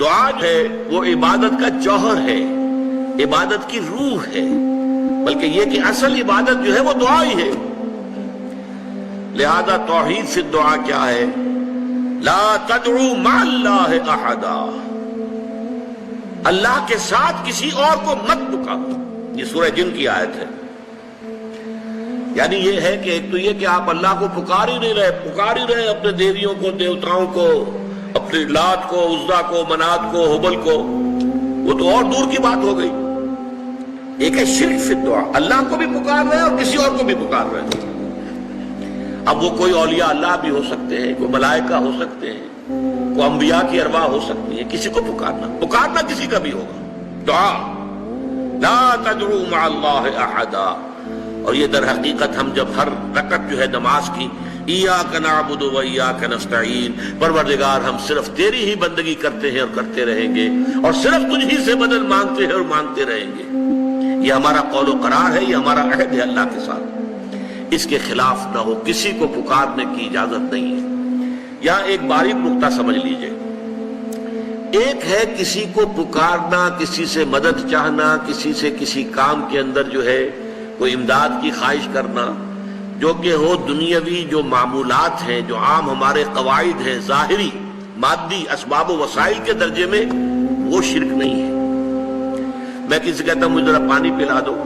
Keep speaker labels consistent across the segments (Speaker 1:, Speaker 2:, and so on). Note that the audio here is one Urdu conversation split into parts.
Speaker 1: دعا جو ہے، وہ عبادت کا جوہر ہے، عبادت کی روح ہے، بلکہ یہ کہ اصل عبادت جو ہے وہ دعا ہی ہے۔ لہذا توحید سے دعا کیا ہے؟ لا تدعو مع اللہ احدا۔ اللہ کے ساتھ کسی اور کو مت پکارو۔ یہ سورہ جن کی آیت ہے۔ یعنی یہ ہے کہ ایک تو یہ کہ آپ اللہ کو پکار ہی نہیں رہے، پکار ہی رہے اپنے دیویوں کو، دیوتاؤں کو۔ اپنی لات کو عزا کو منات کو، حبل کو۔ وہ تو اور دور کی بات ہو گئی۔ ایک ہے شرک فی دعا اللہ کو بھی پکار رہے اور کسی اور کو بھی پکار رہے ہیں۔ اب وہ کوئی اولیاء اللہ بھی ہو سکتے ہیں، کوئی ملائکہ ہو سکتے ہیں، کوئی انبیاء کی ارواح ہو سکتی ہے کسی کو پکارنا پکارنا کسی کا بھی ہوگا۔ دعا۔ لا تدعو مع اللہ احدا۔ اور یہ در حقیقت ہم جب ہر رکعت جو ہے نماز کی، ایاک نعبد و ایاک نستعین، پروردگار ہم صرف تیری ہی بندگی کرتے ہیں اور کرتے رہیں گے، اور صرف تجھ ہی سے مدد مانگتے ہیں اور مانگتے رہیں گے۔ یہ ہمارا قول و قرار ہے، یہ ہمارا عہد ہے اللہ کے ساتھ۔ اس کے خلاف نہ ہو، کسی کو پکارنے کی اجازت نہیں ہے۔ یہاں ایک باریک نقطہ سمجھ لیجیے۔ ایک ہے کسی کو پکارنا، کسی سے مدد چاہنا، کسی سے کسی کام کے اندر جو ہے کوئی امداد کی خواہش کرنا، جو کہ ہو دنیاوی، جو معمولات ہیں، جو عام ہمارے قواعد ہیں، ظاہری، مادی اسباب و وسائل کے درجے میں وہ شرک نہیں ہے۔ میں کسی کہتا ہوں، مجھے ذرا پانی پلا دو۔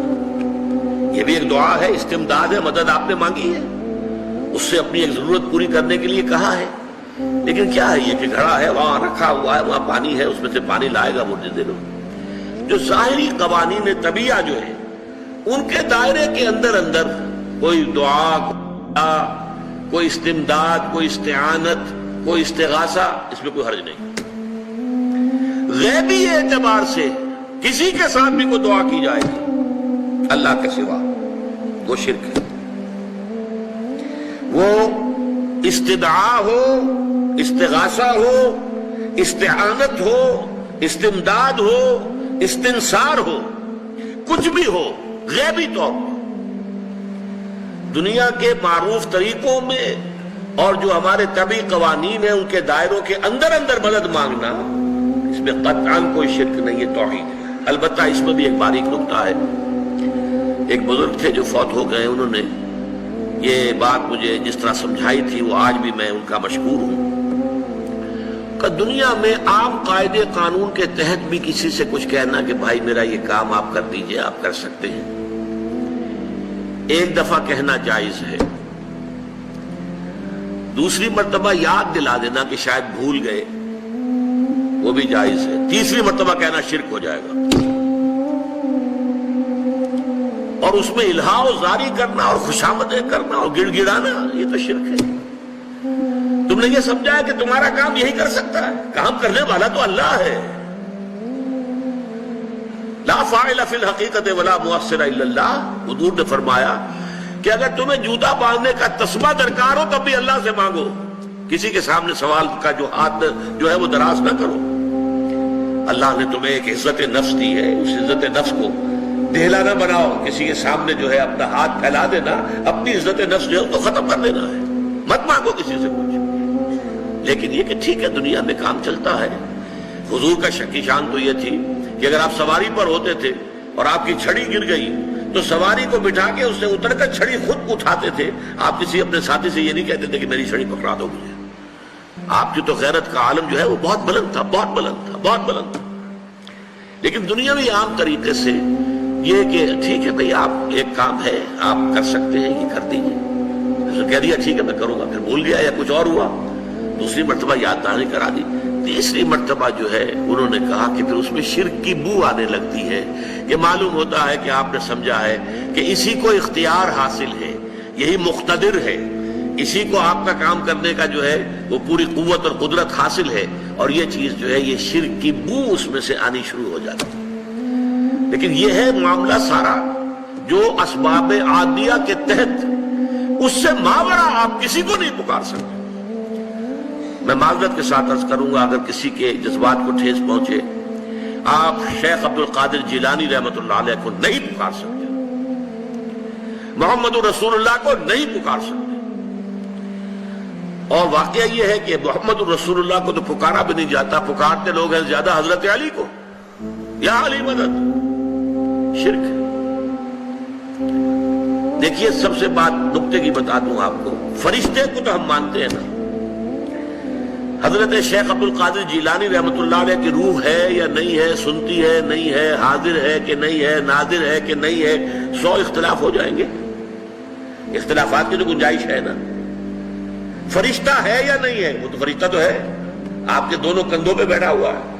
Speaker 1: یہ بھی ایک دعا ہے، استمداد ہے، مدد آپ نے مانگی ہے۔ اس سے اپنی ایک ضرورت پوری کرنے کے لیے کہا ہے۔ لیکن کیا ہے، یہ کہ گھڑا ہے، وہاں رکھا ہوا ہے، وہاں پانی ہے، اس میں سے پانی لائے گا، وہ دے دو۔ جو ظاہری قوانین طبیعہ جو ہے ان کے دائرے کے اندر اندر کوئی دعا، کوئی استمداد، کوئی استعانت، کوئی استغاثہ، اس میں کوئی حرج نہیں۔ غیبی اعتبار سے کسی کے ساتھ بھی کوئی دعا کی جائے گی، اللہ کے سوا۔ وہ شرک ہے۔ وہ استدعا ہو، استغاثہ ہو، استعانت ہو، استمداد ہو، استنصار ہو، کچھ بھی ہو غیبی طور پر دنیا کے معروف طریقوں میں اور جو ہمارے طبی قوانین ہیں، ان کے دائروں کے اندر اندر مدد مانگنا، اس میں قطعاً کوئی شرک نہیں ہے توحید البتہ اس میں بھی ایک باریک نقطہ ہے۔ ایک بزرگ تھے جو فوت ہو گئے، انہوں نے یہ بات مجھے جس طرح سمجھائی تھی، وہ آج بھی میں ان کا مشکور ہوں۔ دنیا میں عام قاعدے قانون کے تحت بھی کسی سے کچھ کہنا کہ بھائی میرا یہ کام آپ کر دیجیے، آپ کر سکتے ہیں۔ ایک دفعہ کہنا جائز ہے۔ دوسری مرتبہ یاد دلا دینا کہ شاید بھول گئے، وہ بھی جائز ہے۔ تیسری مرتبہ کہنا شرک ہو جائے گا۔ اور اس میں الہا و زاری کرنا اور خوشامدیں کرنا اور گڑ گڑانا، یہ تو شرک ہے۔ نے یہ سمجھا کہ تمہارا کام یہی کر سکتا ہے۔ کام کرنے والا تو اللہ ہے۔ لا فاعل فی الحقیقت ولا مؤثر الا اللہ۔ حضور نے فرمایا کہ اگر تمہیں جوتا باندھنے کا تسمہ درکار ہو تب بھی اللہ سے مانگو۔ کسی کے سامنے سوال کا جو ہاتھ جو ہے وہ دراز نہ کرو۔ اللہ نے تمہیں ایک عزت نفس دی ہے۔ اس عزت نفس کو ڈھیلا نہ بناؤ۔ کسی کے سامنے جو ہے اپنا ہاتھ پھیلا دینا، اپنی عزت نفس جو ہے تو ختم کر دینا ہے۔ مت مانگو کسی سے کچھ۔ لیکن یہ کہ ٹھیک ہے، دنیا میں کام چلتا ہے۔ حضور کا شکی شان تو یہ تھی کہ اگر آپ سواری پر ہوتے تھے اور آپ کی چھڑی گر گئی، تو سواری کو بٹھا کے اس سے اتر کر چھڑی خود اٹھاتے تھے۔ آپ کسی اپنے ساتھی سے یہ نہیں کہتے تھے کہ میری چھڑی پکڑا دو مجھے۔ آپ کی تو غیرت کا عالم جو ہے وہ بہت بلند تھا، بہت بلند تھا، بہت بلند تھا۔ لیکن دنیاوی عام طریقے سے یہ کہ ٹھیک ہے بھئی آپ ایک کام ہے، آپ کر سکتے ہیں، یہ کر دیجیے کہہ دیا، ٹھیک ہے، میں کروں گا۔ پھر بھول گیا یا کچھ اور ہوا۔ دوسری مرتبہ یاد دہانی کرا دی۔ تیسری مرتبہ جو ہے، انہوں نے کہا کہ پھر اس میں شرک کی بو آنے لگتی ہے۔ کہ معلوم ہوتا ہے کہ آپ نے سمجھا ہے کہ اسی کو اختیار حاصل ہے، یہی مقتدر ہے۔ اسی کو آپ کا کام کرنے کا جو ہے، وہ پوری قوت اور قدرت حاصل ہے۔ اور یہ چیز جو ہے، یہ شرک کی بو اس میں سے آنی شروع ہو جاتی ہے۔ لیکن یہ ہے معاملہ سارا جو اسباب عادیہ کے تحت، اس سے ماورا آپ کسی کو نہیں پکار سکتے۔ میں معذرت کے ساتھ عرض کروں گا، اگر کسی کے جذبات کو ٹھیس پہنچے، آپ شیخ عبد القادر جیلانی رحمت اللہ علیہ کو نہیں پکار سکتے۔ محمد رسول اللہ کو نہیں پکار سکتے۔ اور واقعہ یہ ہے کہ محمد الرسول اللہ کو تو پکارا بھی نہیں جاتا، پکارتے لوگ ہیں زیادہ حضرت علی کو۔ یا علی مدد۔ شرک دیکھیے، سب سے بات نقطے کی بتا دوں آپ کو۔ فرشتے کو تو ہم مانتے ہیں نا۔ حضرت شیخ عبد القادر جیلانی رحمۃ اللہ علیہ کی روح ہے یا نہیں ہے، سنتی ہے، نہیں ہے، حاضر ہے کہ نہیں ہے نادر ہے کہ نہیں ہے، سو اختلاف ہو جائیں گے۔ اختلافات کی تو گنجائش ہے نا۔ فرشتہ ہے یا نہیں ہے؟ وہ تو فرشتہ تو ہے۔ آپ کے دونوں کندھوں پہ بیٹھا ہوا ہے۔